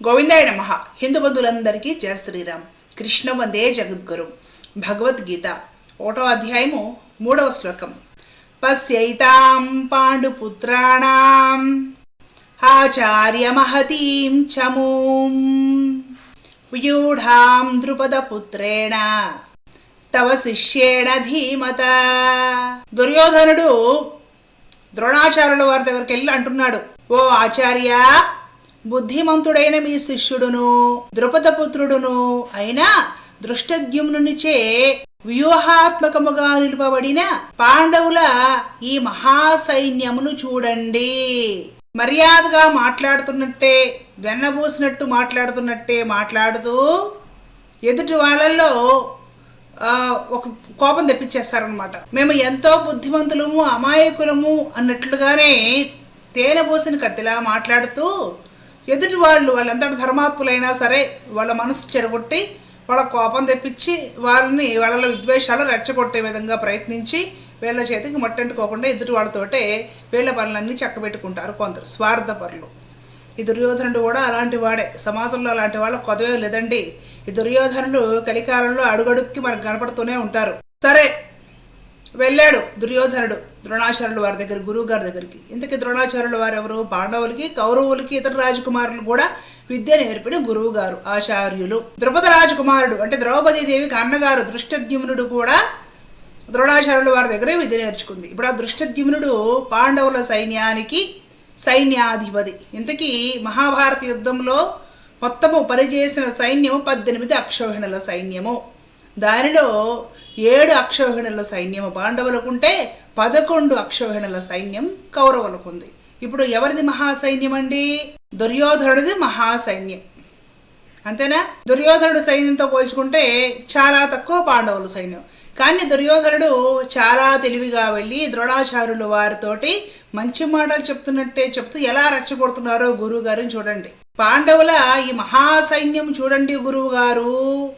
గోవిందాయ నమ. హిందూ బంధువులందరికీ జయ శ్రీరామ్. కృష్ణ వందే జగద్గురు. భగవద్గీత ఒకటో అధ్యాయము మూడవ శ్లోకం. పశ్యైతాం పాండుపుత్రాణం ఆచార్య మహతీం చమూం వ్యూఢాం ద్రుపదపుత్రేణ తవ శిష్యేణ ధీమత. దుర్యోధనుడు ద్రోణాచార్యుల వారి దగ్గరికి వెళ్ళి అంటున్నాడు ఓ ఆచార్య బుద్ధిమంతుడైన మీ శిష్యుడును ద్రుపదపుత్రుడును అయినా దృష్టద్యుమ్నునిచే వ్యూహాత్మకముగా నిలుపబడిన పాండవుల ఈ మహాసైన్యమును చూడండి. మర్యాదగా మాట్లాడుతున్నట్టే వెన్నబూసినట్టు మాట్లాడుతున్నట్టే మాట్లాడుతూ ఎదుటి వాళ్ళల్లో ఒక కోపం తెప్పించేస్తారనమాట మేము ఎంతో బుద్ధిమంతులము అమాయకులము అన్నట్లుగానే తేనె పోసిన కత్తిలా మాట్లాడుతూ ఎదుటి వాళ్ళు వాళ్ళంతటి ధర్మాత్ములైనా సరే వాళ్ళ మనసు చెడగొట్టి వాళ్ళ కోపం తెప్పించి వాళ్ళని వాళ్ళలో విద్వేషాలు రెచ్చగొట్టే విధంగా ప్రయత్నించి వీళ్ళ చేతికి మట్టంటుకోకుండా ఎదుటి వాళ్ళతోటే వీళ్ళ పనులన్నీ చక్కబెట్టుకుంటారు కొందరు. స్వార్థ పనులు ఈ దుర్యోధనుడు కూడా అలాంటి వాడే. సమాజంలో అలాంటి వాళ్ళ కొదవే లేదండి. ఈ దుర్యోధనుడు కలికాలంలో అడుగడుక్కి మనకు కనపడుతూనే ఉంటారు. సరే వెళ్ళాడు దుర్యోధనుడు ద్రోణాచార్యుల వారి దగ్గర గురువు గారి దగ్గరికి. ఇంతకీ ద్రోణాచార్యుల వారు ఎవరు? పాండవులకి కౌరవులకి ఇతర రాజకుమారులు కూడా విద్య నేర్పిన గురువు గారు ఆచార్యులు. ద్రుపద రాజకుమారుడు అంటే ద్రౌపదీదేవికి అన్నగారు దృష్టద్యుమ్నుడు కూడా ద్రోణాచార్యుల వారి దగ్గరే విద్య నేర్చుకుంది. ఇప్పుడు ఆ దృష్టద్యుమ్నుడు పాండవుల సైన్యానికి సైన్యాధిపతి. ఇంతకీ మహాభారత యుద్ధంలో మొత్తము పనిచేసిన సైన్యము పద్దెనిమిది అక్షోహిణుల సైన్యము. దానిలో ఏడు అక్షోహిణుల సైన్యము పాండవులకుంటే పదకొండు అక్షోహిణుల సైన్యం కౌరవులకుంది. ఇప్పుడు ఎవరిది మహాసైన్యం అండి దుర్యోధనుడిది మహాసైన్యం. అంతేనా? దుర్యోధనుడు సైన్యంతో పోల్చుకుంటే చాలా తక్కువ పాండవుల సైన్యం. కానీ దుర్యోధనుడు చాలా తెలివిగా వెళ్ళి ద్రోణాచార్యులు వారితోటి మంచి మాటలు చెప్తున్నట్టే చెప్తూ ఎలా రెచ్చగొడుతున్నారో గురువు గారిని చూడండి. పాండవుల ఈ మహాసైన్యం చూడండి గురువు గారు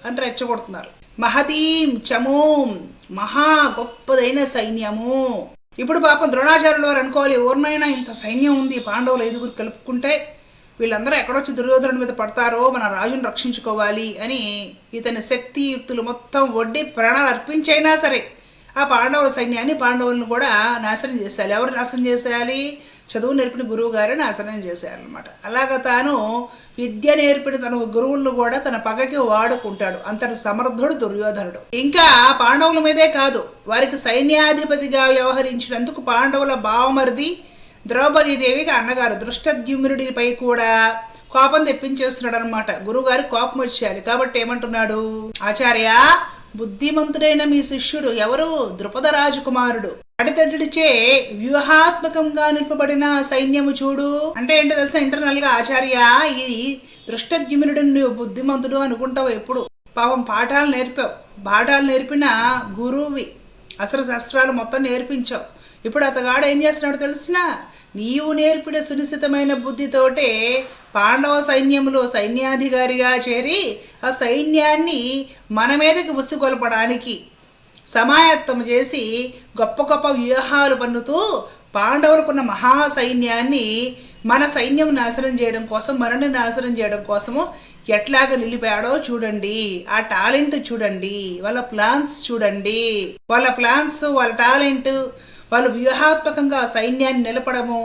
అని రెచ్చగొడుతున్నారు. మహతీం చమూం మహా గొప్పదైన సైన్యము. ఇప్పుడు పాపం ద్రోణాచార్యుల వారు అనుకోవాలి ఎవరినైనా ఇంత సైన్యం ఉంది పాండవులు ఐదుగురు కలుపుకుంటే వీళ్ళందరూ ఎక్కడొచ్చి దుర్యోధనుడి మీద పడతారో మన రాజును రక్షించుకోవాలి అని ఇతని శక్తి యుక్తులు మొత్తం వడ్డీ ప్రాణాలు అర్పించైనా సరే ఆ పాండవుల సైన్యాన్ని పాండవులను కూడా నాశనం చేసేయాలి. ఎవరు నాశనం చేసేయాలి? చదువు నేర్పిన గురువు గారే నాశనం చేసేయాలన్నమాట. అలాగ తాను విద్య నేర్పిన తన గురువులను కూడా తన పగకి వాడుకుంటాడు. అంతటి సమర్థుడు దుర్యోధనుడు. ఇంకా పాండవుల మీదే కాదు వారికి సైన్యాధిపతిగా వ్యవహరించినందుకు పాండవుల భావమరిది ద్రౌపదీదేవికి అన్నగారు దృష్టద్యుమ్నుడిపై కూడా కోపం తెప్పించేస్తున్నాడు అనమాట గురువుగారి కోపం వచ్చేయాలి. కాబట్టి ఏమంటున్నాడు? ఆచార్య బుద్ధిమంతుడైన మీ శిష్యుడు ఎవరు? ద్రుపద రాజకుమారుడు. అడితడిచే వ్యూహాత్మకంగా నిలపబడిన సైన్యము చూడు. అంటే ఏంటో తెలుసా? ఇంటర్నల్గా ఆచార్య ఈ దృష్టద్యుమ్నుడు నువ్వు బుద్ధిమంతుడు అనుకుంటావు ఎప్పుడు. పాపం పాఠాలు నేర్పావు. పాఠాలు నేర్పిన గురువువి అసలు శస్త్రాలు మొత్తం నేర్పించావు. ఇప్పుడు అతగాడు ఏం చేస్తున్నాడు తెలిసిన నీవు నేర్పిన సునిశ్చితమైన బుద్ధితోటే పాండవ సైన్యములో సైన్యాధికారిగా చేరి ఆ సైన్యాన్ని మన మీదకి ఉసుగొలపడానికి సమాయత్తం చేసి గొప్ప గొప్ప వ్యూహాలు పన్నుతూ పాండవులకున్న మహాసైన్యాన్ని మన సైన్యం నాశనం చేయడం కోసం మనల్ని నాశనం చేయడం కోసము ఎట్లాగ నిలిపాడో చూడండి. ఆ టాలెంట్ చూడండి. వాళ్ళ ప్లాన్స్ చూడండి. వాళ్ళ ప్లాన్స్ వాళ్ళ టాలెంట్ వాళ్ళు వ్యూహాత్మకంగా సైన్యాన్ని నిలపడము.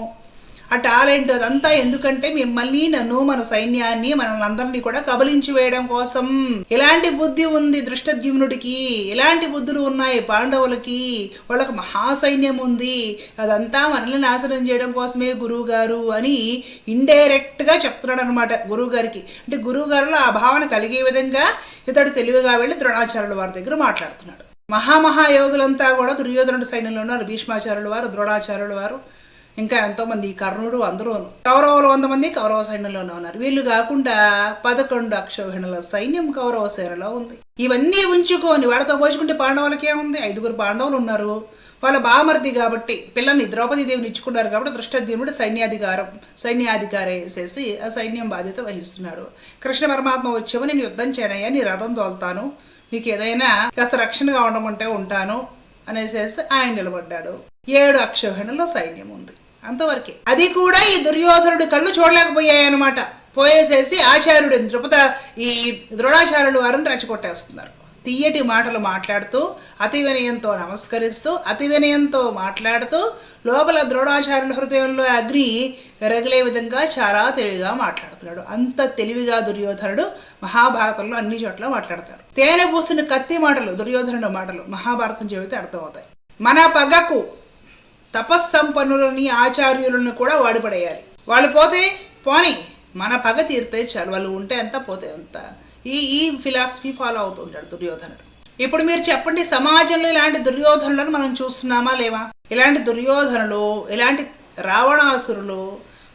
ఆ టాలెంట్ అదంతా ఎందుకంటే మిమ్మల్ని నన్ను మన సైన్యాన్ని మనల్ని అందరినీ కూడా కబలించి వేయడం కోసం. ఎలాంటి బుద్ధి ఉంది దృష్టద్యుమ్నుడికి? ఎలాంటి బుద్ధులు ఉన్నాయి పాండవులకి? వాళ్ళకి మహాసైన్యం ఉంది. అదంతా మనల్ని నాశనం చేయడం కోసమే గురువు గారు అని ఇండైరెక్ట్గా చెప్తున్నాడు అనమాట గురువు గారికి అంటే గురువు గారిలో ఆ భావన కలిగే విధంగా ఇతడు తెలివిగా వెళ్ళి ద్రోణాచార్యుల వారి దగ్గర మాట్లాడుతున్నాడు. మహామహాయోగులంతా కూడా దుర్యోధనుడి సైన్యంలో ఉన్నారు. భీష్మాచార్యుల వారు ద్రోణాచార్యుల వారు. ఇంకా ఎంతోమంది కర్ణుడు అందరూ కౌరవులు వంద మంది కౌరవ సైన్యంలోనే ఉన్నారు. వీళ్ళు కాకుండా పదకొండు అక్షోహిణుల సైన్యం కౌరవ సేనలో ఉంది. ఇవన్నీ ఉంచుకొని వాళ్ళతో పోల్చుకుంటే పాండవులకి ఏముంది ఐదుగురు పాండవులు ఉన్నారు. వాళ్ళ బామర్ది కాబట్టి పిల్లని ద్రౌపది దేవిని ఇచ్చుకున్నారు కాబట్టి దృష్టద్యుముడు సైన్యాధికారం సైన్యాధికారి వేసేసి ఆ సైన్యం బాధ్యత వహిస్తున్నాడు. కృష్ణ పరమాత్మ వచ్చేవో నేను యుద్ధం చేయనయ్యా నీ రథం తోలుతాను. నీకు ఏదైనా కాస్త రక్షణగా ఉండమంటే ఉంటాను అనేసేసి ఆయన నిలబడ్డాడు. ఏడు అక్షోహిణలో సైన్యం ఉంది. అంతవరకే. అది కూడా ఈ దుర్యోధనుడు కళ్ళు చూడలేకపోయాయన్నమాట. పోయేసేసి ఆచార్యుడు ద్రుపద ఈ ద్రోణాచార్యుడు వారిని రెచ్చగొట్టేస్తున్నారు. తీయటి మాటలు మాట్లాడుతూ అతి వినయంతో నమస్కరిస్తూ అతి వినయంతో మాట్లాడుతూ లోపల ద్రోణాచార్యుల హృదయంలో అగ్ని రగిలే విధంగా చాలా తెలివిగా మాట్లాడుతున్నాడు. అంత తెలివిగా దుర్యోధనుడు మహాభారతంలో అన్ని చోట్ల మాట్లాడతాడు తేనె పూసిన కత్తి మాటలు దుర్యోధనుడు మాటలు మహాభారతం చెబితే అర్థమవుతాయి. మన పగకు తపస్సంపన్నులని ఆచార్యులను కూడా వాడిపడేయాలి. వాళ్ళు పోతే పోని మన పగ తీరితే చలవలు ఉంటే ఎంత పోతే అంత. ఈ ఈ ఫిలాసఫీ ఫాలో అవుతుంటాడు దుర్యోధనుడు. ఇప్పుడు మీరు చెప్పండి సమాజంలో ఇలాంటి దుర్యోధనులను మనం చూస్తున్నామా లేవా? ఇలాంటి దుర్యోధనులు ఇలాంటి రావణాసురులు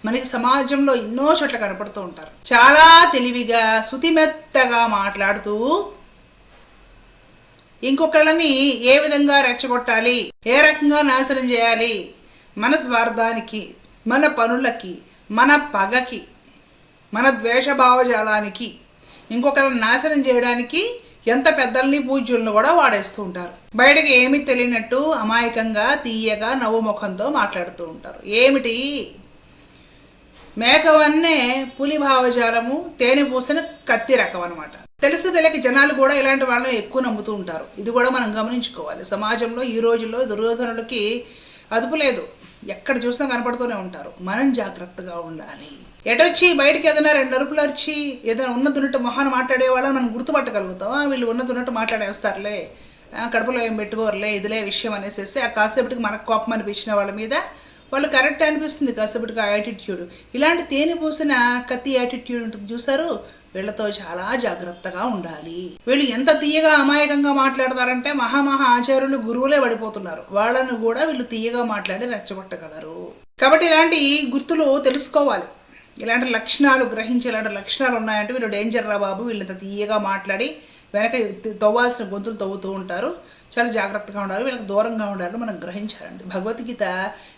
మనకి సమాజంలో ఎన్నో చోట్ల కనపడుతూ ఉంటారు. చాలా తెలివిగా శుతిమెత్తగా మాట్లాడుతూ ఇంకొకళ్ళని ఏ విధంగా రెచ్చగొట్టాలి? ఏ రకంగా నాశనం చేయాలి? మన స్వార్థానికి మన పనులకి మన పగకి మన ద్వేషభావజాలానికి ఇంకొకరిని నాశనం చేయడానికి ఎంత పెద్దల్ని పూజ్యులను కూడా వాడేస్తూ ఉంటారు. బయటకి ఏమీ తెలియనట్టు అమాయకంగా తీయగా నవ్వు ముఖంతో మాట్లాడుతూ ఉంటారు. ఏమిటి? మేకవన్నే పులి భావజాలము తేనె పూసిన కత్తి రకం అనమాట తెలిసి తెలియక జనాలు కూడా ఇలాంటి వాళ్ళని ఎక్కువ నమ్ముతూ ఉంటారు. ఇది కూడా మనం గమనించుకోవాలి. సమాజంలో ఈ రోజుల్లో దుర్యోధనులకి అదుపు లేదు. ఎక్కడ చూసినా కనపడుతూనే ఉంటారు. మనం జాగ్రత్తగా ఉండాలి. ఎటొచ్చి బయటకి ఏదైనా రెండు అరుపులు అరిచి ఏదైనా ఉన్నదున్నట్టు మొహాన్ని మాట్లాడే వాళ్ళని మనం గుర్తుపట్టగలుగుతాం. వీళ్ళు ఉన్నదున్నట్టు మాట్లాడేస్తారులే. కడుపులో ఏం పెట్టుకోరులే ఇదిలే విషయం అనేసి ఆ కాసేపటికి మనకు కోపం అనిపించిన వాళ్ళ మీద వాళ్ళు కరెక్ట్ అనిపిస్తుంది. కాసేపటికి ఆ యాటిట్యూడ్ ఇలాంటి తేనె పూసిన కత్తి యాటిట్యూడ్ ఉంటుంది. చూసారు వీళ్ళతో చాలా జాగ్రత్తగా ఉండాలి. వీళ్ళు ఎంత తీయగా అమాయకంగా మాట్లాడతారంటే మహామహా ఆచార్యులు గురువులే పడిపోతున్నారు. వాళ్ళను కూడా వీళ్ళు తీయగా మాట్లాడి రెచ్చగొట్టగలరు. కాబట్టి ఇలాంటి గుర్తులు తెలుసుకోవాలి. ఇలాంటి లక్షణాలు గ్రహించే ఇలాంటి లక్షణాలు ఉన్నాయంటే వీళ్ళు డేంజర్ రా బాబు వీళ్ళంత తీయగా మాట్లాడి వెనక తవ్వాల్సిన గొంతులు తవ్వుతూ ఉంటారు. చాలా జాగ్రత్తగా ఉండాలి వీళ్ళకి దూరంగా ఉండాలని మనం గ్రహించాలండి. భగవద్గీత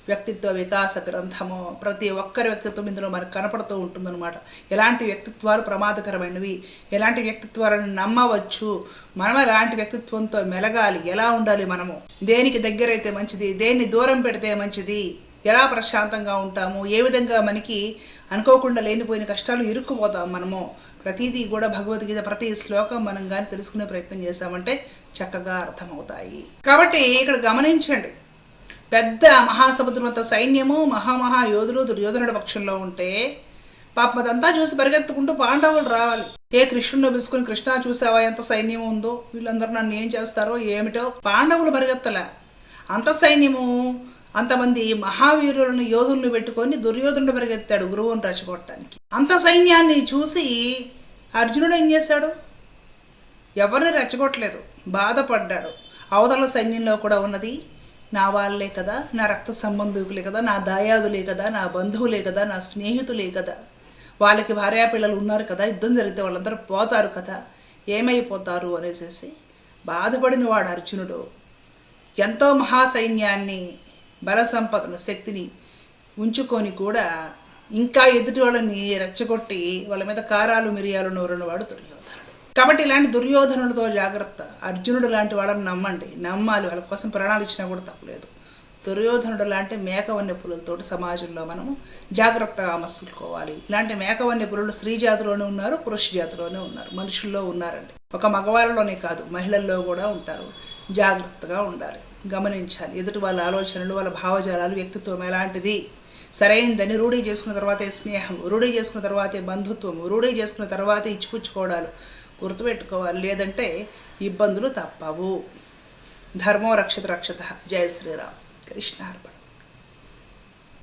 వ్యక్తిత్వ వికాస గ్రంథము ప్రతి ఒక్కరి వ్యక్తిత్వం ఇందులో మనకు కనపడుతూ ఉంటుందన్నమాట. ఎలాంటి వ్యక్తిత్వాలు ప్రమాదకరమైనవి ఎలాంటి వ్యక్తిత్వాలను నమ్మవచ్చు మనం ఎలాంటి వ్యక్తిత్వంతో మెలగాలి ఎలా ఉండాలి మనము దేనికి దగ్గరైతే మంచిది దేన్ని దూరం పెడితే మంచిది ఎలా ప్రశాంతంగా ఉంటాము ఏ విధంగా మనకి అనుకోకుండా లేనిపోయిన కష్టాలు ఇరుక్కుపోతాం మనము. ప్రతిదీ కూడా భగవద్గీత ప్రతి శ్లోకం మనం కానీ తెలుసుకునే ప్రయత్నం చేశామంటే చక్కగా అర్థమవుతాయి. కాబట్టి ఇక్కడ గమనించండి. పెద్ద మహాసముద్రమంత సైన్యము మహామహా యోధులు దుర్యోధనుడి పక్షంలో ఉంటే పాపం అదంతా చూసి పరిగెత్తుకుంటూ పాండవులు రావాలి. ఏ కృష్ణుని బిసుకుని కృష్ణ చూసావా ఎంత సైన్యం ఉందో? వీళ్ళందరూ నన్ను ఏం చేస్తారో ఏమిటో? పాండవులు పరిగెత్తల. అంత సైన్యము అంతమంది మహావీరులను యోధుల్ని పెట్టుకొని దుర్యోధనుడు పరిగెత్తాడు గురువుని రచగొట్టడానికి. అంత సైన్యాన్ని చూసి అర్జునుడు ఏం చేశాడు? ఎవరిని రెచ్చగొట్టలేదు. బాధపడ్డాడు. అవతల సైన్యంలో కూడా ఉన్నది నా వాళ్ళే కదా నా రక్త సంబంధికులే కదా నా దాయాదులే కదా నా బంధువులే కదా నా స్నేహితులే కదా. వాళ్ళకి భార్యాపిల్లలు ఉన్నారు కదా యుద్ధం జరిగితే వాళ్ళందరూ పోతారు కదా. ఏమైపోతారు అనేసి బాధపడిన వాడు అర్జునుడు. ఎంతో మహాసైన్యాన్ని బల సంపదను శక్తిని ఉంచుకొని కూడా ఇంకా ఎదుటి వాళ్ళని రెచ్చగొట్టి వాళ్ళ మీద కారాలు మిరియాలు నోరని వాడు దుర్యోధనుడు. కాబట్టి ఇలాంటి దుర్యోధనుడితో జాగ్రత్త. అర్జునుడు లాంటి వాళ్ళని నమ్మండి. నమ్మాలి. వాళ్ళ కోసం ప్రాణాలు ఇచ్చినా కూడా తప్పలేదు. దుర్యోధనుడు లాంటి మేకవన్య పులులతోటి సమాజంలో మనము జాగ్రత్తగా మసులుకోవాలి ఇలాంటి మేకవన్య పులులు స్త్రీ జాతిలోనే ఉన్నారు పురుష జాతిలోనే ఉన్నారు. మనుషుల్లో ఉన్నారండి. ఒక మగవాళ్ళలోనే కాదు మహిళల్లో కూడా ఉంటారు. జాగ్రత్తగా ఉండాలి. గమనించాలి. ఎదుటి వాళ్ళ ఆలోచనలు వాళ్ళ భావజాలాలు వ్యక్తిత్వం ఎలాంటిది? సరైనదని రూఢీ చేసుకున్న తర్వాతే స్నేహం రూఢీ చేసుకున్న తర్వాతే బంధుత్వం రూఢీ చేసుకున్న తర్వాతే ఇచ్చిపుచ్చుకోవడాలు. గుర్తుపెట్టుకోవాలి. లేదంటే ఇబ్బందులు తప్పవు. ధర్మో రక్షత రక్షత. జయ శ్రీరామ్. కృష్ణార్పణ.